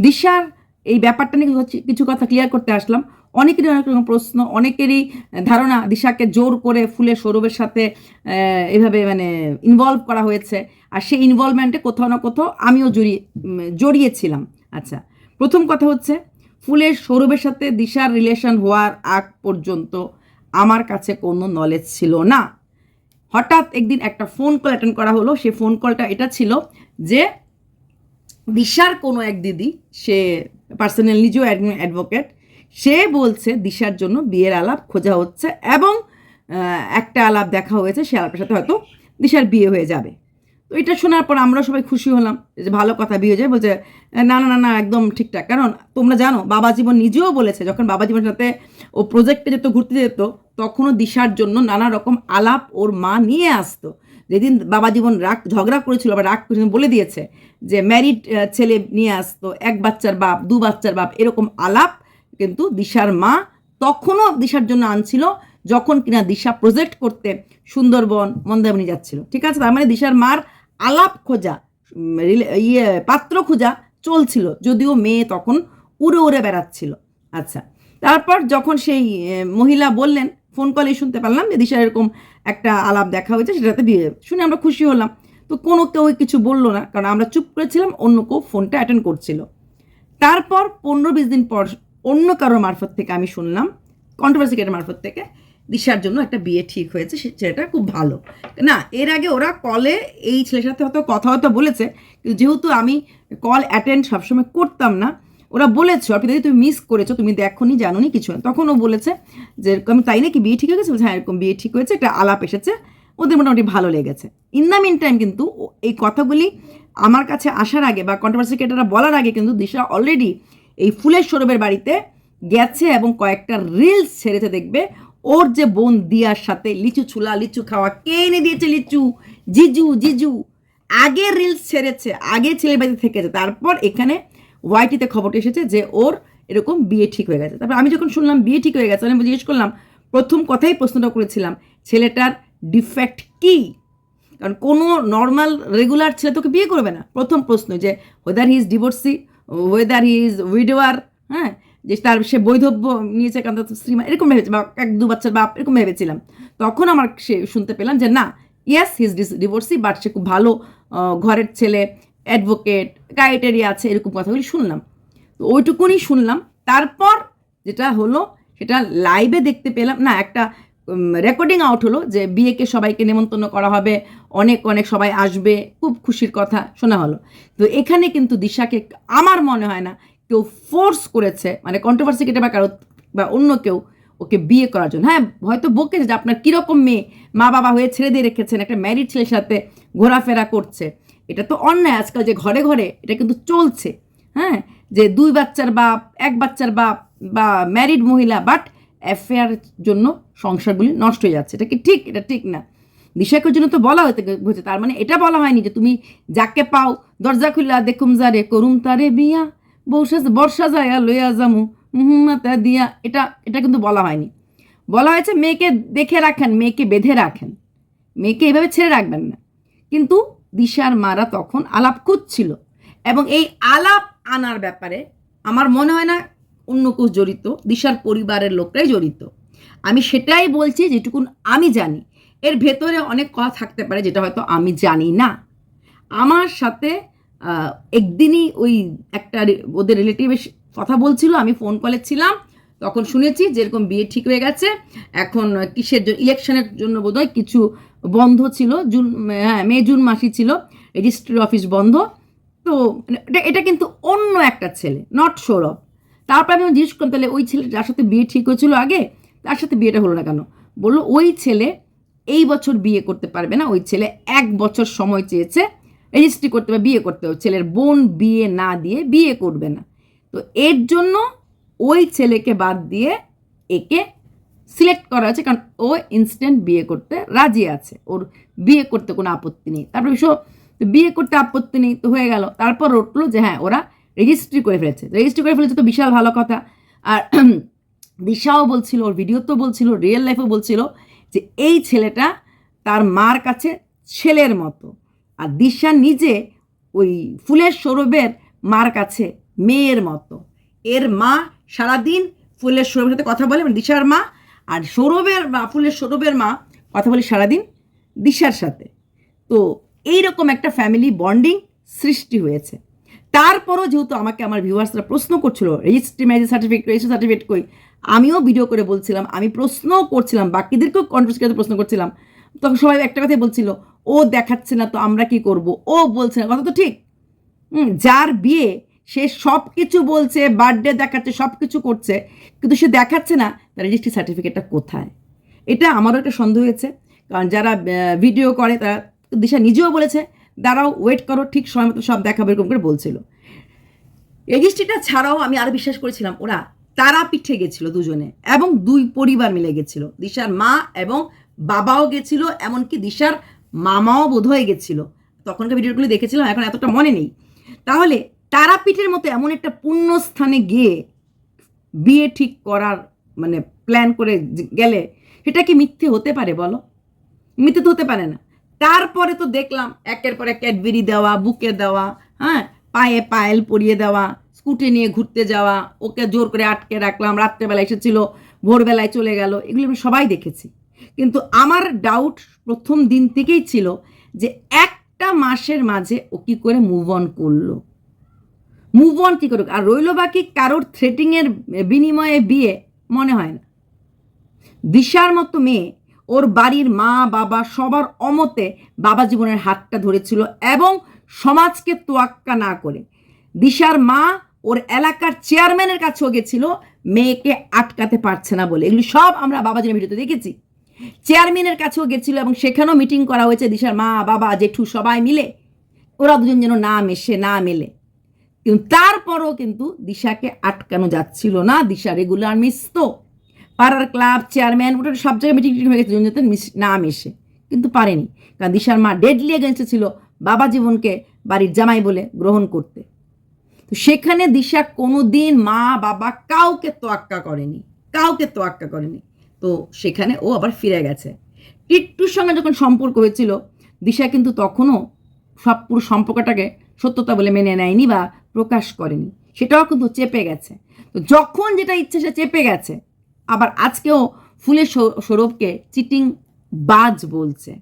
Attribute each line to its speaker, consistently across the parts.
Speaker 1: দিশার এই ব্যাপারটা নিয়ে কিছু- কথা ক্লিয়ার করতে আসলাম। অনেকেরই অনেক রকম প্রশ্ন, অনেকেরই ধারণা দিশাকে জোর করে ফুলের সৌরভের সাথে এভাবে মানে ইনভলভ করা হয়েছে। আর সেই ইনভলভমেন্টে কোথাও না কোথাও আমিও জড়িয়ে জড়িয়েছিলাম। আচ্ছা প্রথম কথা হচ্ছে ফুলের সৌরভের সাথে দিশার রিলেশন হওয়ার আগ পর্যন্ত আমার কাছে কোনো নলেজ ছিল না। হঠাৎ একদিন একটা ফোন কল অ্যাটেন্ড করা হলো সেই ফোন কলটা এটা ছিল যে দিশার কোনো এক দিদি, সে পার্সোনাল নিজেও অ্যাডভোকেট সে বলছে দিশার জন্য বিয়ের আলাপ খোঁজা হচ্ছে এবং একটা আলাপ দেখা হয়েছে, সে আলাপের সাথে হয়তো দিশার বিয়ে হয়ে যাবে। তো এটা শোনার পর আমরা সবাই খুশি হলাম যে ভালো কথা বিয়ে যায়, বলছে, না না না না, একদম ঠিকঠাক। কারণ তোমরা জানো, বাবা জীবন নিজেও বলেছে, যখন বাবা জীবনের সাথে ও প্রজেক্টে যেত, ঘুরতে যেত, তখনও দিশার জন্য নানা রকম আলাপ ওর মা নিয়ে আসতো। যেদিন বাবা জীবন রাগ, ঝগড়া করেছিল বা রাগ করেছিল, বলে দিয়েছে যে ম্যারিড ছেলে নিয়ে আসতো, এক বাচ্চার বাপ, দু বাচ্চার বাপ, এরকম আলাপ কিন্তু দিশার মা তখনও দিশার জন্য আনছিল, যখন কিনা দিশা প্রজেক্ট করতে সুন্দরবন, মন্দারমণি যাচ্ছিল। ঠিক আছে? তার মানে দিশার মার আলাপ খোঁজা ইয়ে পাত্র খোঁজা চলছিল, যদিও মেয়ে তখন উড়ে উড়ে বেড়াচ্ছিল। আচ্ছা তারপর যখন সেই মহিলা বললেন ফোন কলেই শুনতে পারলাম যে দিশার এরকম একটা আলাপ দেখা হয়েছে, সেটাতে বিয়ে শুনে আমরা খুশি হলাম। তো কোনো কেউ কিছু বলল না, কারণ আমরা চুপ করেছিলাম, অন্য কেউ ফোনটা অ্যাটেন্ড করছিল। তারপর পনেরো বিশ দিন পর অন্য কারোর মারফত থেকে আমি শুনলাম কন্ট্রোভার্সি কেটের মারফত থেকে, দিশার জন্য একটা বিয়ে ঠিক হয়েছে ছেলেটা খুব ভালো। না, এর আগে ওরা কলে এই ছেলের সাথে হয়তো কথা হয়তো বলেছে যেহেতু আমি কল অ্যাটেন্ড সবসময় করতাম না ওরা বলেছে অর্পিতা দিদি, তুমি মিস করেছ তুমি দেখো দেখোনি জানোনি কিছু না। তখন ও বলেছে যে এরকম তাই নাকি বিয়ে ঠিক হয়ে গেছে? বলছে, হ্যাঁ এরকম বিয়ে ঠিক হয়েছে একটা আলাপ এসেছে ওদের মোটামুটি ভালো লেগেছে। ইন দ্য মিন টাইম কিন্তু এই কথাগুলি আমার কাছে আসার আগে বা কন্ট্রোভার্সি কেটারা বলার আগে কিন্তু দিশা অলরেডি এই ফুলের সৌরভের বাড়িতে গেছে এবং কয়েকটা রিলস ছেড়েছে দেখবে। ওর যে বোন দিয়ার সাথে লিচু ছুলা লিচু খাওয়া কে এনে দিয়েছে লিচু? জিজু জিজু। আগে রিলস ছেড়েছে আগে ছেলে বাড়িতে থেকেছে। তারপর এখানে ওয়াইটিতে খবরটি এসেছে যে ওর এরকম বিয়ে ঠিক হয়ে গেছে। তারপর আমি যখন শুনলাম বিয়ে ঠিক হয়ে গেছে, আমি জিজ্ঞেস করলাম, প্রথম কথাই প্রশ্নটা করেছিলাম, ছেলেটার ডিফেক্ট কী? কারণ কোনো নর্মাল রেগুলার ছেলে তোকে বিয়ে করবে না। প্রথম প্রশ্ন যে whether he is divorcee whether he is widower হ্যাঁ যে তার সে বৈধব্য নিয়েছে কারণ তার স্ত্রী এরকম ভেবেছে, বা এক দু বাচ্চার বাপ, এরকম ভেবেছিলাম। তখন আমার সে শুনতে পেলাম যে না yes he is divorcee but সে খুব ভালো ঘরের ছেলে অ্যাডভোকেট, ক্রাইটেরিয়া আছে, এরকম কথাগুলি শুনলাম। তো ওইটুকুনি শুনলাম। তারপর যেটা হলো, সেটা লাইভে দেখতে পেলাম। না, একটা রেকর্ডিং আউট হলো যে বিয়েকে সবাইকে নেমন্তন্ন করা হবে, অনেক অনেক সবাই আসবে, খুব খুশির কথা শোনা হলো। তো এখানে কিন্তু দিশাকে আমার মনে হয় না কেউ ফোর্স করেছে মানে কন্ট্রোভার্সি কেটে বা কারও, বা অন্য কেউ ওকে বিয়ে করার জন্য। হ্যাঁ হয়তো বকেছে যে আপনার কীরকম মেয়ে মা বাবা হয়ে ছেড়ে দিয়ে রেখেছেন, একটা ম্যারিড ছেলের সাথে ঘোরাফেরা করছে। এটা তো অন্যায় আজকাল যে ঘরে ঘরে, এটা কিন্তু চলছে। হ্যাঁ? যে দুই বাচ্চার বাপ, এক বাচ্চার বাপ বা ম্যারিড মহিলা বাট অ্যাফেয়ার জন্য সংসারগুলি নষ্ট হয়ে যাচ্ছে। এটা কি ঠিক? এটা ঠিক না। দিশাকের জন্য তো বলা হয়েছে। তার মানে এটা বলা হয়নি যে তুমি যাকে পাও, দরজা খুল্লা দেখুম যারে, করুম তারে বিয়া বর্ষা বর্ষা যায় লইয়া হুম তা দিয়া। এটা এটা কিন্তু বলা হয়নি। বলা হয়েছে মেয়েকে দেখে রাখেন, মেয়েকে বেঁধে রাখেন। মেয়েকে এভাবে ছেড়ে রাখবেন না। কিন্তু দিশার মারা তখন আলাপ খুঁজছিল এবং এই আলাপ আনার ব্যাপারে আমার মনে হয় না অন্য কেউ জড়িত, দিশার পরিবারের লোকরাই জড়িত। আমি সেটাই বলছি যেটুকুন আমি জানি। এর ভেতরে অনেক কথা থাকতে পারে যেটা হয়তো আমি জানি না। আমার সাথে একদিনই ওই একটা ওদের রিলেটিভের কথা বলছিল, আমি ফোন কলে ছিলাম। তখন শুনেছি যেরকম বিয়ে ঠিক হয়ে গেছে। এখন কিসের জন্য ইলেকশনের জন্য বোধহয় কিছু বন্ধ ছিল, জুন হ্যাঁ মে, জুন মাসই ছিল রেজিস্ট্রি অফিস বন্ধ। তো মানে এটা কিন্তু অন্য একটা ছেলে নট সৌরভ। তারপর আমি জিজ্ঞেস করলাম, তাহলে ওই ছেলে যার সাথে বিয়ে ঠিক হয়েছিল আগে, তার সাথে বিয়েটা হলো না কেন? বলল, ওই ছেলে এই বছর বিয়ে করতে পারবে না, ওই ছেলে এক বছর সময় চেয়েছে রেজিস্ট্রি করতে বা বিয়ে করতে হবে। ছেলের বোন বিয়ে না দিয়ে বিয়ে করবে না। তো এর জন্য ওই ছেলেকে বাদ দিয়ে একে সিলেক্ট করা আছে কারণ ও ইনস্ট্যান্ট বিয়ে করতে রাজি আছে। ওর বিয়ে করতে কোনো আপত্তি নেই। তারপর বিশ্ব বিয়ে করতে আপত্তি নেই, তো হয়ে গেল। তারপর উঠল যে হ্যাঁ ওরা রেজিস্ট্রি করে ফেলেছে। রেজিস্ট্রি করে ফেলেছে তো বিশাল ভালো কথা। আর দিশাও বলছিল, ওর ভিডিও তো বলছিল রিয়েল লাইফেও বলছিল যে এই ছেলেটা তার মার কাছে ছেলের মতো। আর দিশা নিজে ওই ফুলের সৌরভের মার কাছে মেয়ের মতো। এর মা সারাদিন ফুলের সৌরভের সাথে কথা বলে মানে দিশার মা, আর সৌরভের মা, ফুলের সৌরভের মা কথা বলে সারাদিন দিশার সাথে। তো এই রকম একটা ফ্যামিলি বন্ডিং সৃষ্টি হয়েছে। তারপরও যেহেতু আমাকে আমার ভিউয়ার্সরা প্রশ্ন করছিল registry marriage certificate registry certificate কই? আমিও ভিডিও করে বলছিলাম, আমি প্রশ্নও করছিলাম, বাকিদেরকেও কন্ট্রোস প্রশ্ন করছিলাম। তখন সবাই একটা কথাই বলছিল, ও দেখাচ্ছে না তো আমরা কি করব? ও বলছে না, কথা তো ঠিক। যার বিয়ে সে সব কিছু বলছে বার্থডে দেখাচ্ছে সব কিছু করছে, কিন্তু সে দেখাচ্ছে না তার রেজিস্ট্রি সার্টিফিকেটটা কোথায়? এটা আমারও একটা সন্দেহ হয়েছে। কারণ যারা ভিডিও করে তারা দিশা নিজেও বলেছে, দাঁড়াও ওয়েট করো, ঠিক সময় মতো সব দেখাবো, এরকম করে বলছিল। রেজিস্ট্রিটা ছাড়াও আমি আরও বিশ্বাস করেছিলাম, ওরা তারা পিঠে গেছিল দুজনে এবং দুই পরিবার মিলে গেছিল। দিশার মা এবং বাবাও গেছিল, এমনকি দিশার মামাও বোধহয় গেছিল। তখনকার ভিডিওগুলো দেখেছিলাম, এখন এতটা মনে নেই। তাহলে তারাপীঠের মতো এমন একটা পুণ্য স্থানে গিয়ে বিয়ে ঠিক করার মানে প্ল্যান করে গেলে, সেটা কি মিথ্যে হতে পারে বলো? মিথ্যে তো হতে পারে না। তারপরে তো দেখলাম, একের পর এক ক্যাডবেরি দেওয়া, বুকে দেওয়া হ্যাঁ পায়ে পায়েল পরিয়ে দেওয়া, স্কুটি নিয়ে ঘুরতে যাওয়া, ওকে জোর করে আটকে রাখলাম, রাত্রেবেলা এসেছিল, ভোরবেলায় চলে গেল, এগুলো আমি সবাই দেখেছি। কিন্তু আমার ডাউট প্রথম দিন থেকেই ছিল যে একটা মাসের মাঝে ও কী করে মুভ অন করল। মুভ অন কী করুক? আর রইল বাকি কারোর থ্রেটিংয়ের বিনিময়ে বিয়ে, মনে হয় না। দিশার মতো মেয়ে, ওর বাড়ির মা, বাবা সবার অমতে বাবা জীবনের হাতটা ধরেছিল এবং সমাজকে তোয়াক্কা না করে। দিশার মা ওর এলাকার চেয়ারম্যানের কাছেও গেছিল, মেয়েকে আটকাতে পারছে না বলে। এগুলি সব আমরা বাবাজির ভিডিওতে দেখেছি। চেয়ারম্যানের কাছেও গেছিল এবং সেখানেও মিটিং করা হয়েছে দিশার মা, বাবা, জেঠু সবাই মিলে। ওরা দুজন যেন না মেশে, না মেলে। কিন্তু তারপরও কিন্তু দিশাকে আটকানো যাচ্ছিল না। দিশা রেগুলার মিশতো পাড়ার ক্লাব চেয়ারম্যান ওটা সব জায়গায় মিটিং টিটিং হয়ে গেছে। যাতে না মেশে। কিন্তু পারেনি। কারণ দিশার মা ডেডলি এগেন্সে ছিল বাবা জীবনকে বাড়ির জামাই বলে গ্রহণ করতে। তো সেখানে দিশা কোনো দিন মা, বাবা কাউকে তোয়াক্কা করেনি। কাউকে তোয়াক্কা করেনি। তো সেখানে ও আবার ফিরে গেছে। টিট্টুর সঙ্গে যখন সম্পর্ক হয়েছিল, দিশা কিন্তু তখনও সব পুরো সম্পর্কটাকে সত্যতা বলে মেনে নেয়নি বা প্রকাশ করেনি। সেটাও কিন্তু চেপে গেছে। তো যখন যেটা ইচ্ছে সে চেপে গেছে, আবার আজকেও ফুলের সৌরভকে চিটিং বাজ বলছে।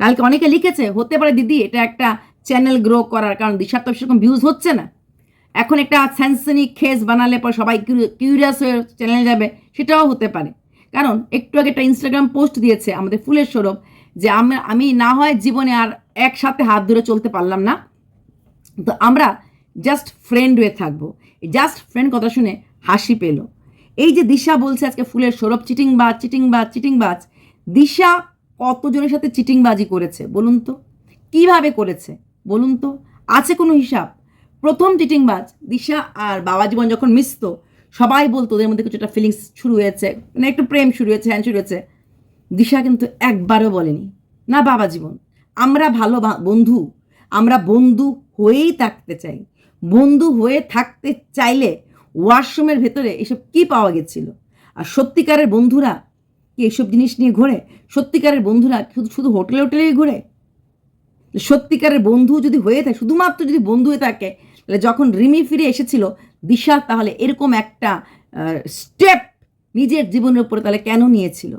Speaker 1: কালকে অনেকে লিখেছে, হতে পারে দিদি, এটা একটা চ্যানেল গ্রো করার কারণ, দিশার তো সেরকম ভিউজ হচ্ছে না। এখন একটা স্যানসেনিক খেস বানালে পর সবাই কিউরিয়াস হয়ে চ্যানেলে যাবে, সেটাও হতে পারে। কারণ একটু আগে একটা ইনস্টাগ্রাম পোস্ট দিয়েছে আমাদের ফুলের সৌরভ যে আমি না হয় জীবনে আর একসাথে হাত ধরে চলতে পারলাম না। তো আমরা জাস্ট ফ্রেন্ড হয়ে থাকব। জাস্ট ফ্রেন্ড কথা শুনে হাসি পেল। এই যে দিশা বলছে আজকে ফুলের সৌরভ চিটিং বাজ চিটিংবাজ চিটিংবাজ চিটিংবাজ, দিশা কতজনের সাথে চিটিংবাজি করেছে বলুন তো? কীভাবে করেছে বলুন তো? আছে কোনো হিসাব? প্রথম চিটিংবাজ দিশা আর বাবা জীবন যখন মিশতো, সবাই বলতো ওদের মধ্যে কিছু একটা ফিলিংস শুরু হয়েছে মানে একটু প্রেম শুরু হয়েছে, হ্যান শুরু হয়েছে। দিশা কিন্তু একবারও বলেনি, না বাবা জীবন আমরা ভালো বন্ধু আমরা বন্ধু হয়েই থাকতে চাই। বন্ধু হয়ে থাকতে চাইলে ওয়াশরুমের ভেতরে এসব কি পাওয়া গেছিল? আর সত্যিকারের বন্ধুরা কি এসব জিনিস নিয়ে ঘোরে? সত্যিকারের বন্ধুরা শুধু শুধু হোটেলে হোটেলেই ঘোরে? সত্যিকারের বন্ধু যদি হয়ে থাকে, শুধুমাত্র যদি বন্ধু হয়ে থাকে, তাহলে যখন রিমি ফিরে এসেছিল দিশা তাহলে এরকম একটা স্টেপ নিজের জীবনের উপরে তাহলে কেন নিয়েছিল?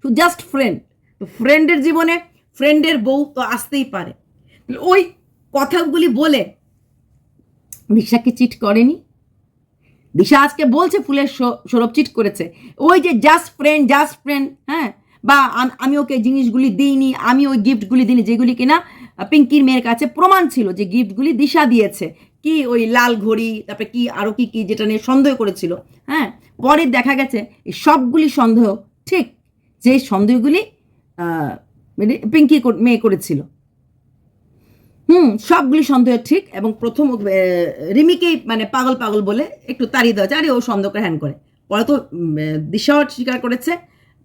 Speaker 1: শুধু জাস্ট ফ্রেন্ড তো ফ্রেন্ডের জীবনে ফ্রেন্ডের বউ তো আসতেই পারে। ওই কথাগুলি বলে। দিশাকে চিট করেনি। দিশা আজকে বলছে ফুলের সৌরভ চিট করেছে। ওই যে জাস্ট ফ্রেন্ড জাস্ট ফ্রেন্ড হ্যাঁ? বা আমি ওকে জিনিসগুলি দিইনি, আমি ওই গিফটগুলি দিইনি, যেগুলি কিনা পিঙ্কির মেয়ের কাছে প্রমাণ ছিল যে গিফটগুলি দিশা দিয়েছে। কি ওই লাল ঘড়ি, তারপরে কি আরও কি কি যেটা নিয়ে সন্দেহ করেছিল হ্যাঁ? পরে দেখা গেছে এই সবগুলি সন্দেহ, ঠিক? যে সন্দেহগুলি মানে পিঙ্কি মেয়ে করেছিল। হুম, সবগুলি সন্দেহ ঠিক এবং প্রথম রিমিকেই মানে পাগল পাগল বলে একটু তাড়িয়ে দেওয়া আরে, ও সন্দেহ করে হ্যান করে। পরে তো দিশাও স্বীকার করেছে,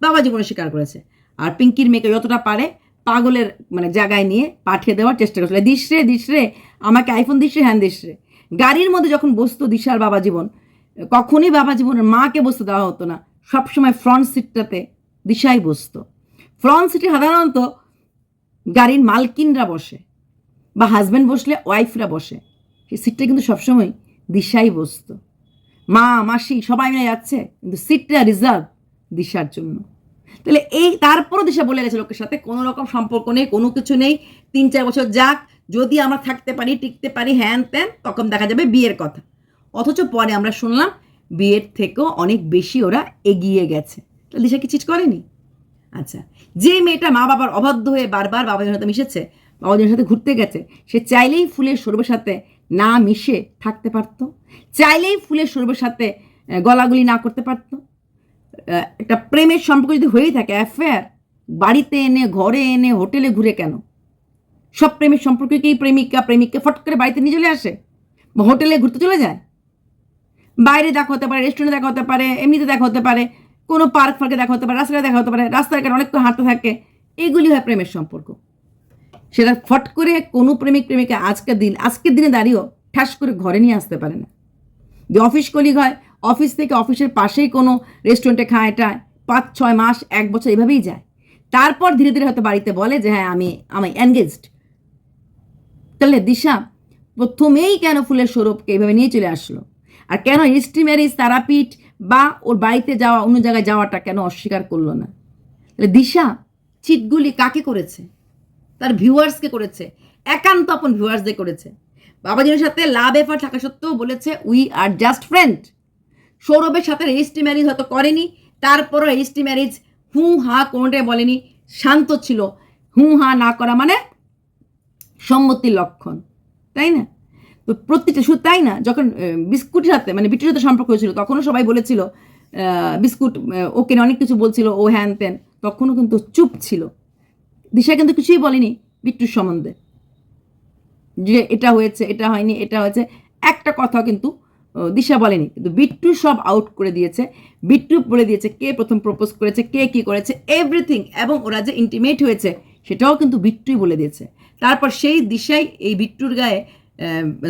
Speaker 1: বাবা জীবনে স্বীকার করেছে। আর পিঙ্কির মেয়েকে যতটা পারে পাগলের মানে জায়গায় নিয়ে পাঠিয়ে দেওয়ার চেষ্টা করছিল দিস রে দিস রে, আমাকে আইফোন দিস রে হ্যান দিস রে। গাড়ির মধ্যে যখন বসতো দিশার বাবা জীবন, কখনই বাবা জীবনের মাকে বসতে দেওয়া হতো না। সবসময় ফ্রন্ট সিটটাতে দিশাই বসতো। ফ্রন্ট সিটে সাধারণত গাড়ির মালকিনরা বসে। বা হাজব্যান্ড বসলে ওয়াইফরা বসে। সেই সিটটা কিন্তু সবসময় দিশাই বসতো। মা, মাসি সবাই মিলে যাচ্ছে, কিন্তু সিটটা রিজার্ভ দিশার জন্য। তাহলে এই তারপরও দিশা বলে গেছে লোকের সাথে, কোনো রকম সম্পর্ক নেই, কোনো কিছু নেই। তিন, চার বছর যাক, যদি আমরা থাকতে পারি, টিকতে পারি হ্যান ত্যান তখন দেখা যাবে বিয়ের কথা। অথচ পরে আমরা শুনলাম, বিয়ের থেকেও অনেক বেশি ওরা এগিয়ে গেছে। তাহলে দিশা কি চিট করেনি? আচ্ছা যে মেয়েটা মা বাবার অবাধ্য হয়ে বারবার বাবাদের সাথে মিশেছে বাবাদের সাথে ঘুরতে গেছে, সে চাইলেই ফুলের সৌরভের সাথে না মিশে থাকতে পারতো, চাইলেই ফুলের সৌরভের সাথে গলাগুলি না করতে পারতো। একটা প্রেমের সম্পর্ক যদি হয়েই থাকে অ্যাফেয়ার বাড়িতে এনে, ঘরে এনে, হোটেলে ঘুরে কেন? সব প্রেমের সম্পর্ককেই প্রেমিকা, প্রেমিককে ফট করে বাড়িতে নিয়ে চলে আসে, বা হোটেলে ঘুরতে চলে যায়। বাইরে দেখা হতে পারে রেস্টুরেন্টে দেখা হতে পারে, এমনিতে দেখা হতে পারে, কোনো পার্ক ফার্কে দেখা হতে পারে, রাস্তায় দেখা হতে পারে রাস্তায় কেন অনেকক্ষণ হাঁটতে থাকে এইগুলি হয় প্রেমের সম্পর্ক। সেটা ফট করে কোনো প্রেমিক প্রেমিকা আজকের দিন, আজকের দিনে দাঁড়িয়েও ঠাস করে ঘরে নিয়ে আসতে পারে না। যে অফিস কলিগ হয়, অফিস থেকে অফিসের পাশেই কোনো রেস্টুরেন্টে খায় টায়, পাঁচ, ছয় মাস, এক বছর এভাবেই যায়। তারপর ধীরে ধীরে হয়তো বাড়িতে বলে যে হ্যাঁ আমি আমি এনগেজড তাহলে দিশা প্রথমেই কেন ফুলের স্বরূপকে এইভাবে নিয়ে চলে আসলো? আর কেন হিস্ট্রি ম্যারিজ তারাপীঠ বা ওর বাড়িতে যাওয়া, অন্য জায়গায় যাওয়াটা কেন অস্বীকার করল না? তাহলে দিশা চিটগুলি কাকে করেছে? তার ভিউয়ার্সকে করেছে? একান্ত আপন ভিউয়ার্সদের করেছে। বাবাজির সাথে লাভ এফার থাকা সত্ত্বেও বলেছে উই আর জাস্ট ফ্রেন্ড সৌরভের সাথে রেজিস্ট্রি ম্যারেজ হয়তো করেনি, তারপরও রেজিস্ট্রি ম্যারেজ হু হা কোনোটাই বলেনি, শান্ত ছিল। হু হা না করা মানে সম্মতির লক্ষণ, তাই না? তো প্রত্যেকটা শুধু তাই না, যখন বিস্কুটের সাথে মানে বিটুর সাথে সম্পর্ক হয়েছিল, তখনও সবাই বলেছিল বিস্কুট ওকে অনেক কিছু বলছিল, ও হ্যান ত্যান। তখনও কিন্তু চুপ ছিল। দিশা কিন্তু কিছুই বলেনি বিট্টুর সম্বন্ধে যে এটা হয়েছে, এটা হয়নি, এটা হয়েছে। একটা কথা কিন্তু দিশা বলেনি। কিন্তু বিট্টু সব আউট করে দিয়েছে। বিট্টু বলে দিয়েছে কে প্রথম প্রপোজ করেছে, কে কি করেছে এভরিথিং এবং ওরা যে ইন্টিমেট হয়েছে, সেটাও কিন্তু বিট্টুই বলে দিয়েছে। তারপর সেই দিশাই এই বিট্টুর গায়ে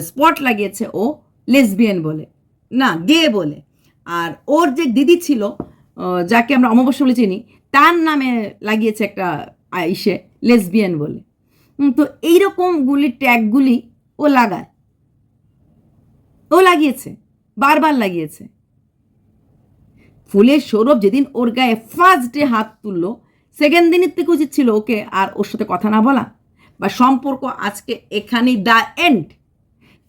Speaker 1: স্পট লাগিয়েছে ও লেসবিয়ান বলে। না গে বলে। আর ওর যে দিদি ছিল যাকে আমরা অমাবস্যা বলে চিনি, তার নামে লাগিয়েছে একটা আহ, ইসে লেসবিয়ান বলে। তো এইরকমগুলি ট্যাগগুলি ও লাগায়। ও লাগিয়েছে বারবার লাগিয়েছে। ফুলের সৌরভ যেদিন ওর গায়ে ফার্স্ট ডে হাত তুললো সেকেন্ড দিনের থেকে উচিত ছিল ওকে আর ওর সাথে কথা না বলা বা সম্পর্ক আজকে এখানেই দ্য এন্ড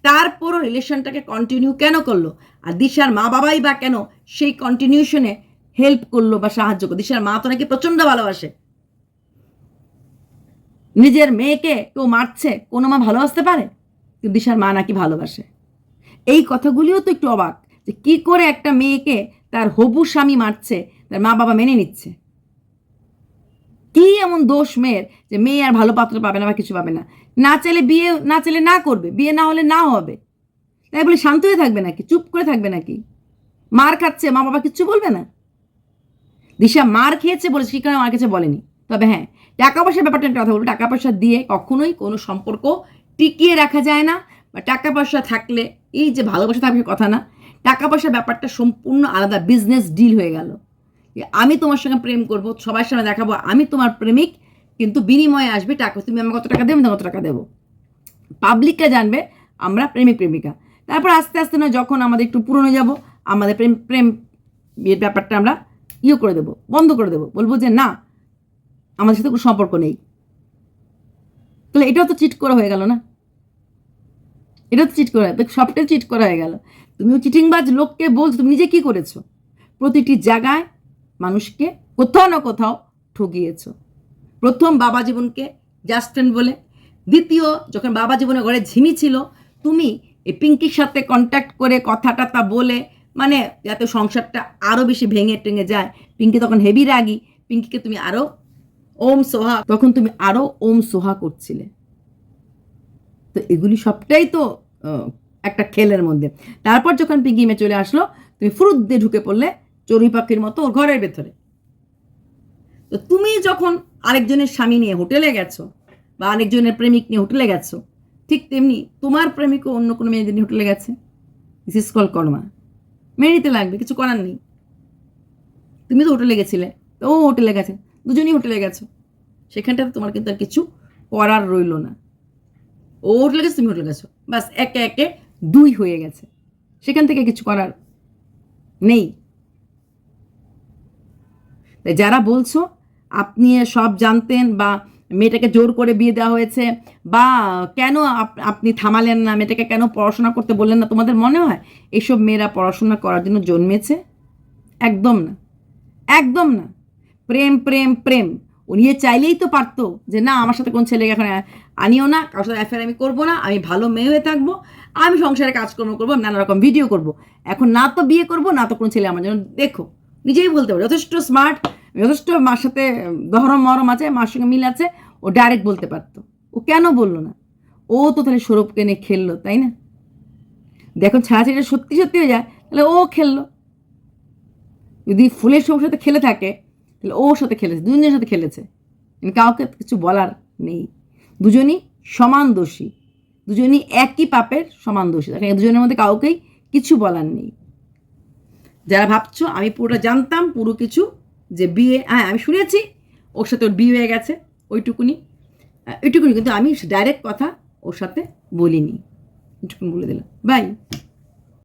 Speaker 1: তারপরও রিলেশনটাকে কন্টিনিউ কেন করল? আর দিশার মা বাবাই বা কেন সেই কন্টিনিউশনে হেল্প করল বা সাহায্য করল? দিশার মা তো নাকি প্রচণ্ড ভালোবাসে। নিজের মেয়েকে কেউ মারছে, কোনো মা ভালোবাসতে পারে? দিশার মা নাকি ভালোবাসে। এই কথাগুলিও তো একটু অবাক, যে কি করে একটা মেয়েকে তার হবু স্বামী মারছে, তার মা বাবা মেনে নিচ্ছে? কি এমন দোষ মেয়ের, যে মেয়ে আর ভালো পাত্র পাবে না বা কিছু পাবে না? না চাইলে বিয়ে, না চাইলে না করবে, বিয়ে না হলে না হবে। তাই বলে শান্ত হয়ে থাকবে নাকি? চুপ করে থাকবে নাকি? মার খাচ্ছে, মা বাবা কিচ্ছু বলবে না? দিশা মার খেয়েছে বলে সে কারণে আমার কাছে বলেনি? তবে হ্যাঁ টাকা পয়সার ব্যাপারটা একটা কথা বলব। টাকা পয়সা দিয়ে কখনোই কোনো সম্পর্ক টিকিয়ে রাখা যায় না। বা টাকা পয়সা থাকলে, এই যে ভালোবাসা থাকবে কথা না, টাকা পয়সার ব্যাপারটা সম্পূর্ণ আলাদা বিজনেস ডিল হয়ে গেল। আমি তোমার সঙ্গে প্রেম করব, সবার সামনে দেখাবো, আমি তোমার প্রেমিক, কিন্তু বিনিময়ে আসবে টাকা, তুমি আমাকে কত টাকা দেবে, আমি কত টাকা দেবো। পাবলিককে জানবে, আমরা প্রেমিক, প্রেমিকা। তারপর আস্তে আস্তে না যখন আমাদের একটু পুরনো যাব, আমাদের প্রেম প্রেম বিয়ের ব্যাপারটা আমরা ইয়ে করে দেবো, বন্ধ করে দেবো। বলব যে না আমাদের সাথে কোনো সম্পর্ক নেই। তাহলে এটাও তো চিট করা হয়ে গেল না? এটাও তো চিট করা সবটাই চিট করা হয়ে গেল। তুমিও চিটিংবাজ লোককে বলছো, তুমি নিজে কি করেছ? প্রতিটি জায়গায় মানুষকে কোথাও না কোথাও ঠকিয়েছ প্রথম বাবা জীবনকে জাস্ট ফ্রেন্ড বলে। দ্বিতীয়, যখন বাবা জীবনে ঘরে ঝিমি ছিল, তুমি এই পিঙ্কির সাথে কন্ট্যাক্ট করে কথাটা তা বলে মানে যাতে সংসারটা আরও বেশি ভেঙে টেঙে যায়। পিঙ্কি তখন হেভি রাগি। পিঙ্কিকে তুমি আরও ওম সোহা, তখন তুমি আরও ওম সোহা করছিলে। তো এগুলি সবটাই তো একটা খেলের মধ্যে। তারপর যখন পিঙ্কি মে চলে আসলো, তুমি ফুরুত দিয়ে ঢুকে পড়লে চড়ুই পাখির মতো ওর ঘরের ভেতরে। তো তুমি যখন আরেকজনের স্বামী নিয়ে হোটেলে গেছো, বা আরেকজনের প্রেমিক নিয়ে হোটেলে গেছো, ঠিক তেমনি তোমার প্রেমিকও অন্য কোনো মেয়েদের নিয়ে হোটেলে গেছে? This is call karma. মেনে নিতে লাগবে, কিছু করার নেই। তুমি তো হোটেলে গেছিলে তো ও হোটেলে গেছে। দুজনেই হোটেলে গেছো। সেখানটাতে তোমার কিন্তু আর কিছু করার রইল না। ও হোটেলে গেছে, তুমি হোটেলে গেছো। বাস একে একে দুই হয়ে গেছে। সেখান থেকে কিছু করার নেই। তাই যারা বলছো, আপনি সব জানতেন বা মেয়েটাকে জোর করে বিয়ে দেওয়া হয়েছে বা কেন আপ- আপনি থামালেন না, মেয়েটাকে কেন পড়াশোনা করতে বললেন না, তোমাদের মনে হয় এইসব মেয়েরা পড়াশোনা করার জন্য জন্মেছে? একদম না। একদম না। প্রেম প্রেম প্রেম। নিয়ে চাইলেই তো পারতো যে, না, আমার সাথে কোন ছেলেকে এখন আনিও না, কারোর সাথে অ্যাফেয়ার আমি করব না, আমি ভালো মেয়ে হয়ে থাকব, আমি সংসারে কাজকর্ম করব নানা রকম ভিডিও করব। এখন না তো বিয়ে করব, না তো কোনো ছেলে আমার জন্য। দেখো, নিজেই বলতে পারো, যথেষ্ট স্মার্ট যথেষ্ট মার সাথে দহরম মরম আছে, মার সঙ্গে মিল আছে, ও ডাইরেক্ট বলতে পারতো। ও কেন বলল না? ও তো তাহলে সৌরভকে নিয়ে খেললো, তাই না? দেখো ছাড়াছাড়িটা সত্যি সত্যি হয়ে যায়, তাহলে ও খেললো। যদি ফুলের সৌর সাথে খেলে থাকে তাহলে ওর সাথে খেলেছে, দুজনের সাথে খেলেছে। মানে কাউকে কিছু বলার নেই। দুজনই সমান দোষী। দুজনই একই পাপের সমান দোষী। এখানে দুজনের মধ্যে কাউকেই কিছু বলার নেই। যারা ভাবছ, আমি পুরোটা জানতাম, পুরো কিছু যে বিয়ে হ্যাঁ আমি শুনেছি, ওর সাথে ওর বিয়ে হয়ে গেছে, ওইটুকুনি। ওইটুকুনি, কিন্তু আমি ডাইরেক্ট কথা ওর সাথে বলিনি। এটুকুনি বলে দিলাম। বাই